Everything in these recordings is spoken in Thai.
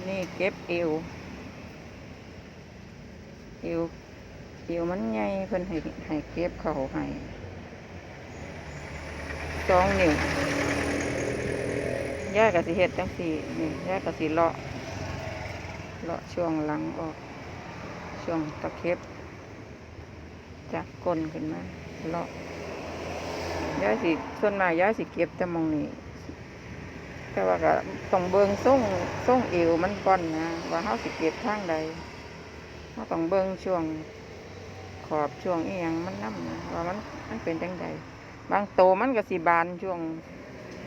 นนี้เก็บเอว เอว เอวมันใหญ่เพิ่นให้ให้เก็บเข่าให้สองนิ้วย่ายกับสิเฮ็ดจังสี่นี่ย่ายกับสิเลาะ เลาะช่วงหลังออก ช่วงตะเข็บจากก้นขึ้นมา เลาะย่าสิส่วนมากย่าสิเก็บแต่มองนี้ แต่ว่าก็ต้องเบิงส่งส่งเอวมันก่อนนะว่าเฮาสิเก็บทางใดเฮาต้องเบิงช่วงขอบช่วงเอียงมันนํนะว่ามันมันเป็นจังใดบางโตมันก็สิบานช่วง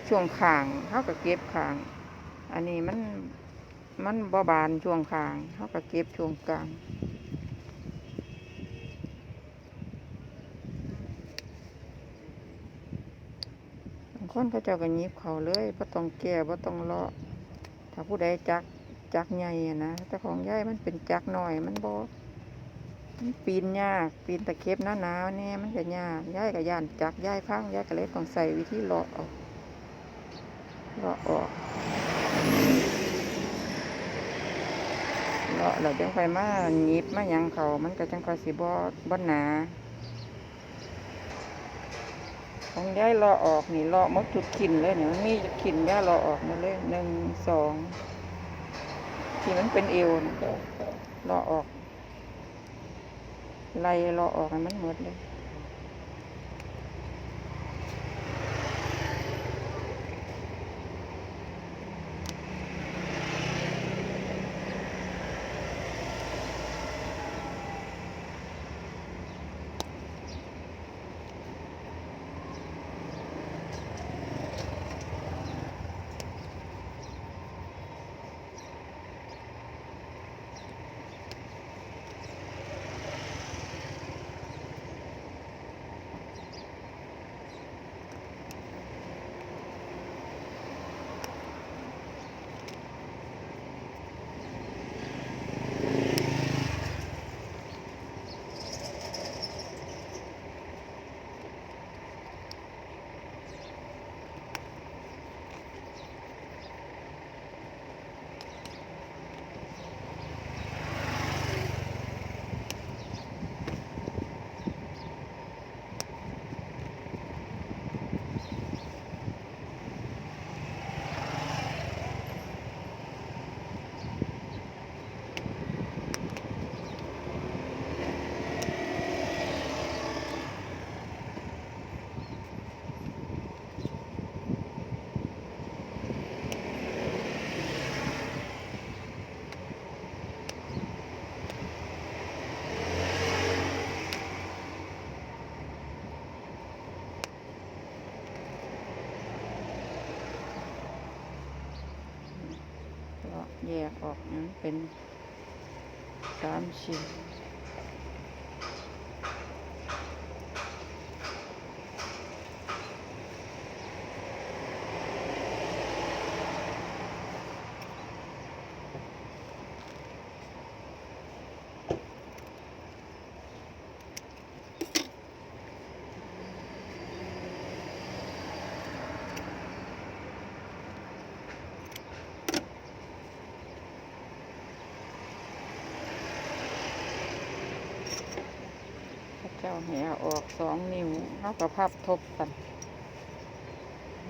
ช่วงข้างเฮาก็เก็บข้าง อันนี้มันมันบ่บานช่วงข้างเฮาก็เก็บช่วงกลางบาง คนเขาเจ้าก็ยิบเขาเลยบ่ต้องแก้บ่ต้องเลาะถ้าผู้ใดจักจักใหญ่อะนะแต่ของยายมันเป็นจักหน่อยมันบ่มันปีนยากปีนตะเข็บหน้าหนาวเนี่ยมันจะยากยายก็ย่านจักยายพังยายก็เลยต้องใส่วิธีเลาะออกเลาะออกเลาะแล้วจังค่อยมาหยิบมาหยังเขามันก็จังค่อยสิบ่บ่หนา ของยายเลาะออกนี่รอมดทุกขินเลยเนี่ยมันมีขินยายเลารออกมาเลยหนึ่งสองที่มันเป็นเอวน่ะเลาะออกไล่เลาะออกมันหมดเลย แยกออกนั้นเป็นสามชิ้น เจ้าแหออกสองนิ้วเขาก็พับทบกัน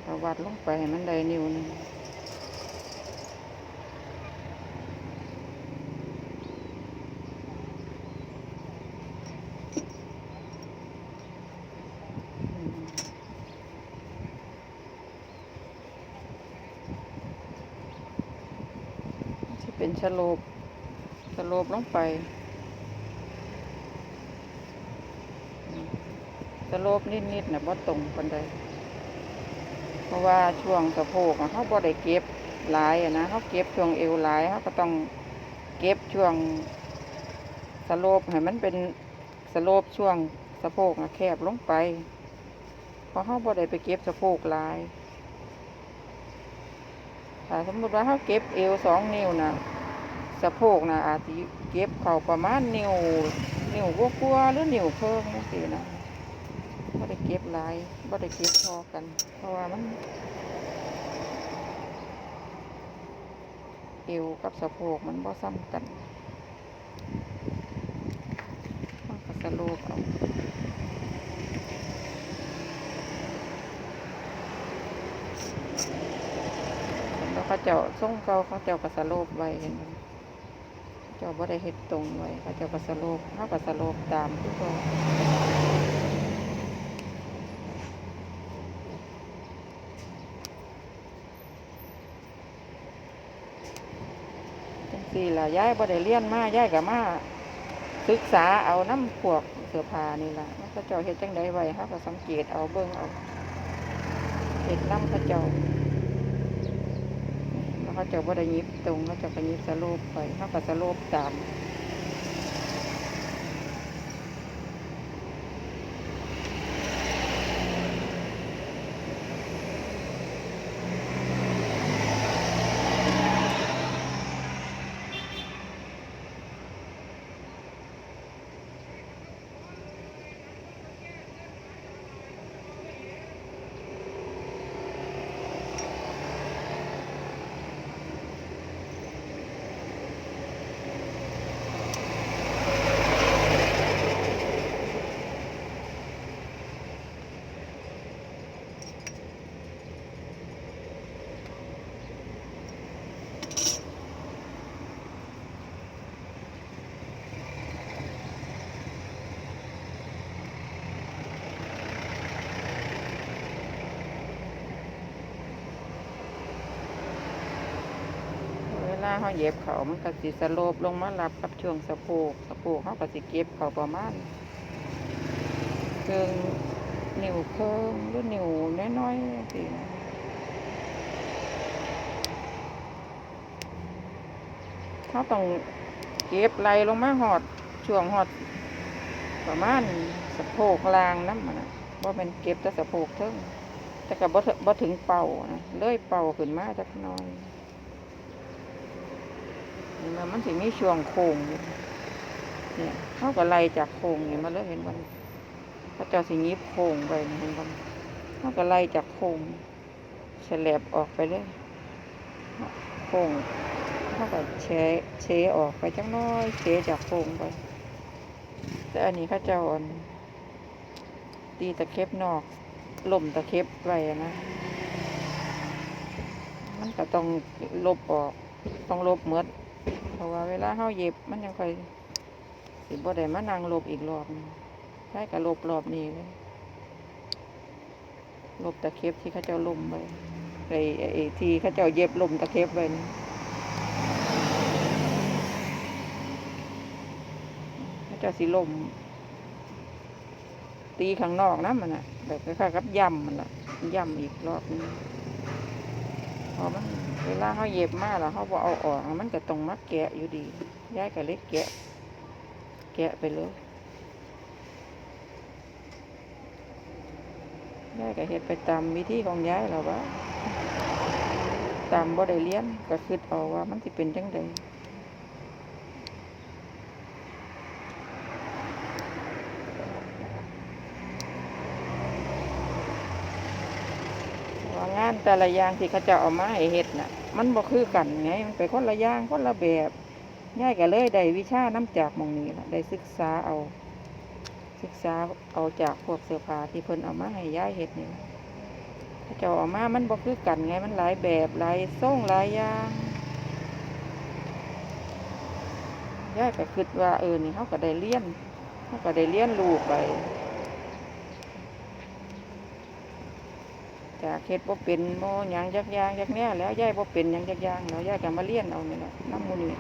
ประวัดลงไปให้มันได้นิ้วนึงเป็นชะโลบชะโลบลงไปอืมชะ โลบนิดๆนะบ่ตรงปันใดเพราะว่าช่วงสะโพกเขาบ่ได้เก็บหลายนะเขาเก็บช่วงเอวหลายเขาก็ต้องเก็บช่วงสะโลบให้มันเป็นสะโลบช่วงสะโพกอะแคบลงไปเพราะเขาบ่ได้ไปเก็บสะโพกหลายถ้าสมมติว่าเขาเก็บเอวสองนิ้วนะสะโพกนะอาจจะเก็บเข่าประมาณนิ้วนิ้วกลัวาๆหรือนิ้วเพิ่งนี่สินะ บ่ได้เก็บหลายบ่ได้เก็บพอกัน เพราะว่ามันเอวกับสะโพกมันบ่ซ้ำกันมันก็สโลปเอาแล้วเขาเจ้าส่งเก่าเขาเจ้าก็สโลปไว้เห็นไหมเจ้าบ่ได้เฮ็ดตรงไว้เขาเจ้าก็สโลปเขาก็สโลปตามที่เขา สี่ละย้ายบ่ได้เลี้ยนมาย้ายกับมาศึกษาเอาน้ำพวกเสื้อผ้านี่ละว่าเขาเจ้าเห็ดจังไดไว้เขาก็สังเกตเอาเบิ้งเอาเห็ดน้ำพระเจ้าแล้วเขาเจะบ่ได้ยิบตรงพระเจ้าก็ยิบสโลปไปเขาก็สโลปตาม เขาเย็บเขามันก็สิสโลปลงมารับกับช่วงสะโพกสะโพกเขาก็สิเก็บเขาประมาณเกินนิ้วเคิงหรือนิ้วน้อยๆสินะเขาต้องเก็บไหลลงมาหอดช่วงหอด ประมาณสะโพกลางน้ำมันนะว่าเป็นเก็บแต่สะโพกเทิงแต่ก็บ่ถึบ่ถึงเป่านะเลื่อยเป่าขึ้นมาจักหน้อย แล้วมันสิมีช่วงโค้งอยู่เนี่ยเขาก็ไล่จากโค้งนี่มาเลยเห็นมันเขาเจ้าสิยิบโค้งไปเห็นมันเขาก็ไล่จากโค้งฉลบออกไปเลยโค้งเขาก็เชเชออกไปจังน้อยเชจากโค้งไป แต่อันนี้เขาเจ้าอ่อนตีตะเข็บนอกล่มตะเข็บไว้นะมันก็ต้องลบออก ต้องลบเมด เพราะว่าเวลาเฮาเย็บมันยังค่อยสิบ่ได้มานั่งลบอีกรอบใช่ก็ลบรอบนี้เลยลบตะเข็บที่เขาเจ้าล่มไปไอ้ไอ้ที่เขาเจ้าเย็บล่มตะเข็บไว้นี่เขาเจ้าสิล่มตีข้างนอกนะมันอะแบบคล้ายๆกับย่ำมันละย่ำอีกรอบนึง พอมันเวลาเขาเย็บมาแล้วเขาบอเอาออก มันก็ตรงมัดแกะอยู่ดีย้ายก็เล็กแกะ แกะไปเลยย้ายก็เห็ดไปตามวิธีของย้ายแล้วว่าตามบ่ได้เรียนก็คิดเอาว่ามันสิเป็นจังไดว่างาน แต่ละอย่างที่เขาจะเอามาให้เฮ็ดน่ะ มันบ่คือกันไง มันเป็นคนละอย่างคนละแบบย่ายก็เลยได้วิชาน้ำจากมองนี้ล่ะได้ศึกษาเอา ศึกษาเอาจากพวกเสื้อผ้าที่เพิ่นเอามาให้ย่ายเฮ็ดนี่ล่ะเขาจ้าเอามามันบ่คือกันไง มันหลายแบบหลายทรงหลายอย่างย่ายก็คิดว่าเออนี่เขาก็ได้เรียนเขาก็ได้เรียนรู้ไป จากเฮ็ดบ่เป็นบ่หยังจักอย่างจักแน่แล้วยายบ่เป็นหยังจักอย่างแล้วยายก็มาเรียนเอานี่แหละนำหมู่นี้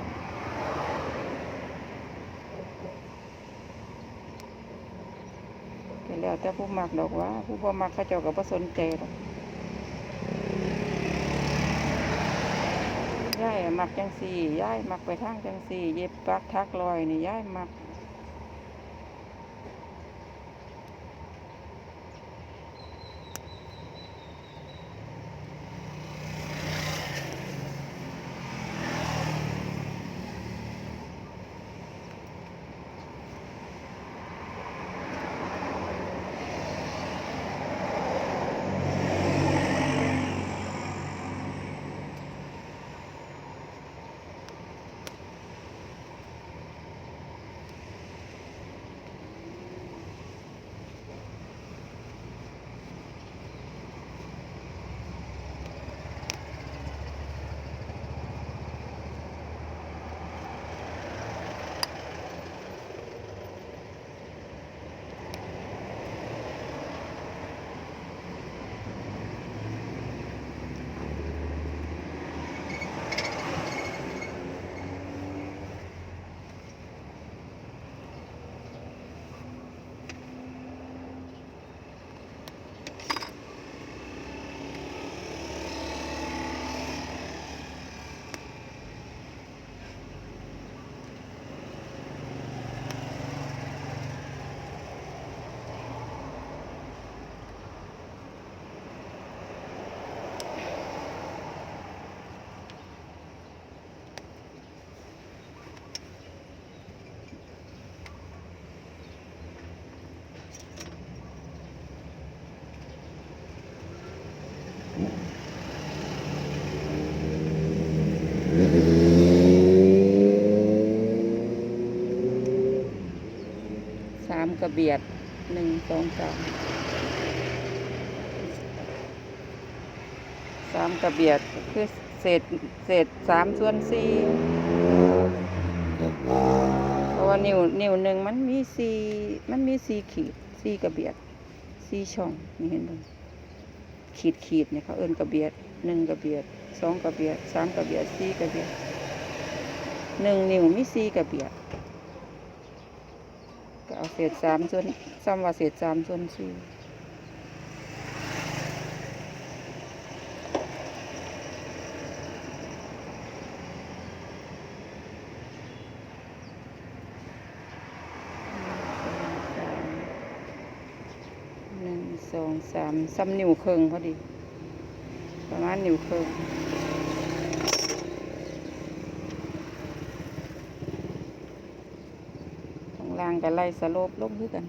ก็แล้วแต่ผู้มักดอกว่า ผู้บ่มักเขาเจ้าก็บ่สนใจดอกยายมักจังซี่ยายมักไปทางจังซี่ เย็บปักทักรอยนี่ยายมัก เบียดหนึ่งสองสามสามกระเบียดคือเศษเศษสามส่วนสี่เพราะว่านิ้วนิ้วหนึ่งมันมีสี่มันมีสี่ขีดสี่กระเบียดสี่ช่องนี่เห็นบ่ขีดขีดเนี่ยเขาเอิ้นกระเบียดหนึ่งกระเบียดสองกระเบียดสามกระเบียดสี่กระเบียดหนึ่งนิ้วมีสี่กระเบียด เอาเศษสามส่วนซ้ำว่าเศษสามส่วนสี่หนึ่งสองสามซ้ำนิ้วเคิงพอดี ประมาณนิ้วเคิงข้างล่าง ก็ไล่สโลบลงด้วยกัน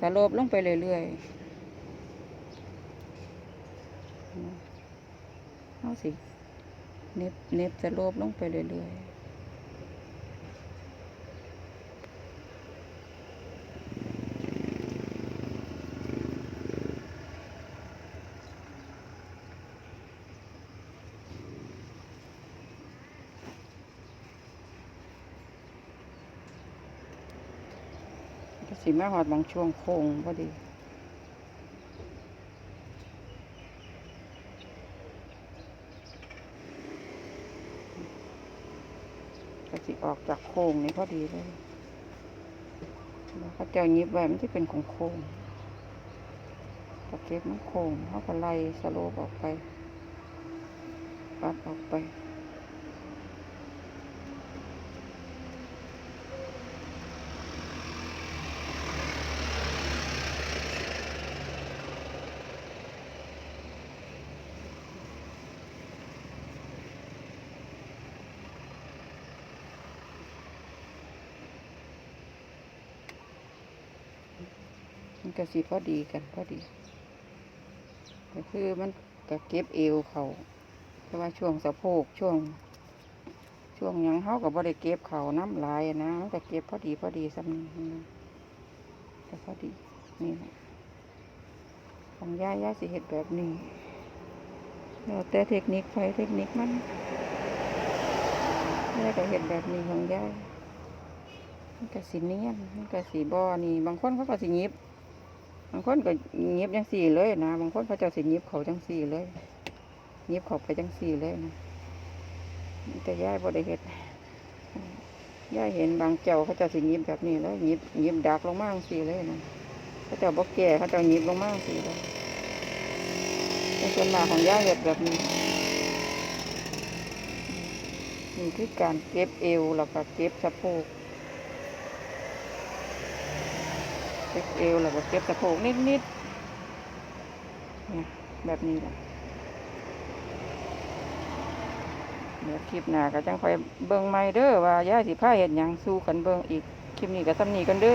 สโลบลงไปเรื่อยๆเอาสิเน็บเน็บสโลบลงไปเรื่อยๆก็ สิมาหอดบางช่วงโค้งพอดีก็สิออกจากโค้งนี่พอดีเลยแล้วเขาเจ้ายิบไว้มันที่เป็นของโค้งตะเก็บมันโค้งเขาก็ไล่สโลปออกไปปัดออกไป ก็สิพอดีกันพอดีก็คือมันก็เก็บเอวเขาแต่ว่าช่วงสะโพกช่วง ช่วงยังเขาก็บ่ได้เก็บเขาน้ำลายนะมันก็เก็บพอดีพอดีสำนี้นะก็พอดีนี่แหละของย่าย่าสิเห็ดแบบนี้แล้วแต่เทคนิคไฟเทคนิคมันย่าก็เห็ดแบบนี้ของย่ามันก็สิเนียนมันก็สีบอนี่บางคนเขาก็สิหยิบ บางคนก็หยิบจังสี่เลยนะบางคนเขาเจะสิหยิบเขาจังสี่เลยหยิบเขาไปจังสี่เลยนะแต่ย่ายบ่ได้เห็ดย่ายเห็นบางเจ้าเขาเจะสิหยิบแบบนี้เลยหยิบหยิบดักลงมาจังสี่เลยนะเขาเจ้าบ่แก่เขาเจ้าหยิบลงมาจังสี่เลยแต่ส่วนมากของย่ายเห็ดแบบนี้นี่คือการเก็บเอวแล้วก็เก็บสะโพก เก็บเอวแล้วก็เก็บสะโพกนิดนิดเนี่ยแบบนี้แหละเดี๋ยวคลิปหน้าก็จังคอยเบิ่งใหม่เด้อว่าย่าสิพาเห็ดหยังสู้กันเบิ่งอีก คลิปนี้ก็ซ้ำนี้กันเด้อ